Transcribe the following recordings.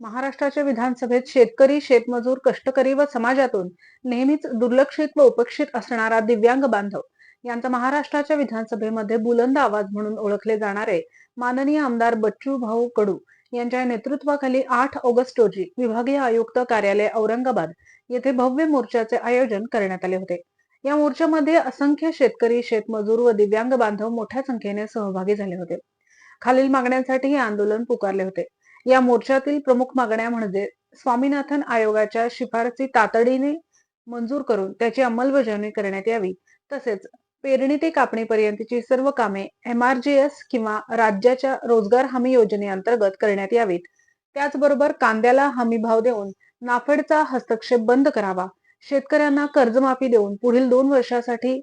महाराष्ट्राच्या विधानसभेत शेतकरी शेतमजूर कष्टकरी व समाजातून नेहमीच दुर्लक्षित व उपेक्षित असणारा दिव्यांग बांधव यांचा महाराष्ट्राच्या विधानसभेमध्ये बुलंद आवाज म्हणून ओळखले जाणारे माननीय आमदार बच्चू भाऊ कडू यांच्या नेतृत्वाखाली आठ ऑगस्ट रोजी विभागीय आयुक्त कार्यालय औरंगाबाद येथे भव्य मोर्चाचे आयोजन करण्यात आले होते. या मोर्चामध्ये असंख्य शेतकरी शेतमजूर व दिव्यांग बांधव मोठ्या संख्येने सहभागी झाले होते. खालील मागण्यांसाठी हे आंदोलन पुकारले होते. या मोर्चातील प्रमुख मागण्या म्हणजे स्वामीनाथन आयोगाच्या शिफारसी तातडीने मंजूर करून त्याची अंमलबजावणी करण्यात यावी. तसेच पेरणी ते कापणीपर्यंतची सर्व कामे एमआरजीएस किंवा राज्याच्या रोजगार हमी योजनेअंतर्गत करण्यात यावीत. त्याचबरोबर कांद्याला हमी भाव देऊन नाफेडचा हस्तक्षेप बंद करावा. शेतकऱ्यांना कर्जमाफी देऊन पुढील दोन वर्षासाठी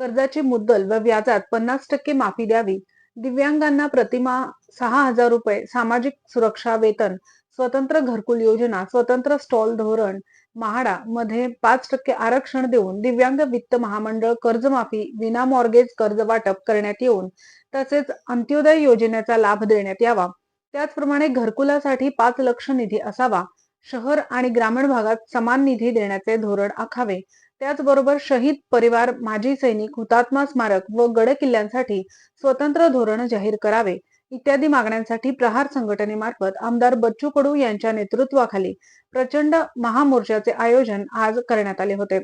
कर्जाची मुद्दल व व्याजात पन्नास टक्के माफी द्यावी. दिव्यांगांना प्रतिमा सहा हजार रुपये सामाजिक सुरक्षा वेतन स्वतंत्र घरकुल योजना स्वतंत्र स्टॉल धोरण म्हाडा मध्ये पाच टक्के आरक्षण देऊन दिव्यांग वित्त महामंडळ कर्जमाफी विना मॉर्गेज कर्ज वाटप करण्यात येऊन तसेच अंत्योदय योजनेचा लाभ देण्यात यावा. त्याचप्रमाणे घरकुलासाठी पाच लक्ष निधी असावा. शहर आणि ग्रामीण भागात समान निधी देण्याचे धोरण आखावे. त्याचबरोबर शहीद परिवार माजी सैनिक हुतात्मा स्मारक व गड किल्ल्यांसाठी स्वतंत्र धोरण जाहीर करावे. इत्यादी मागण्यांसाठी प्रहार संघटनेमार्फत आमदार बच्चू कडू यांच्या नेतृत्वाखाली प्रचंड महामोर्चाचे आयोजन आज करण्यात आले होते.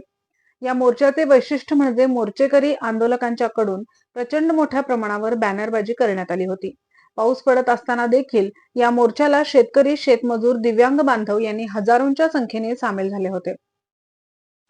या मोर्चाचे वैशिष्ट्य म्हणजे मोर्चेकरी आंदोलकांच्या कडून प्रचंड मोठ्या प्रमाणावर बॅनरबाजी करण्यात आली होती. पाऊस पडत असताना देखील या मोर्चाला शेतकरी शेतमजूर दिव्यांग बांधव यांनी हजारोंच्या संख्येने सामील झाले होते.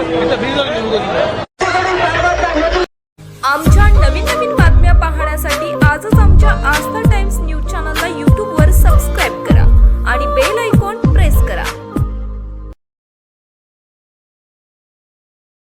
e também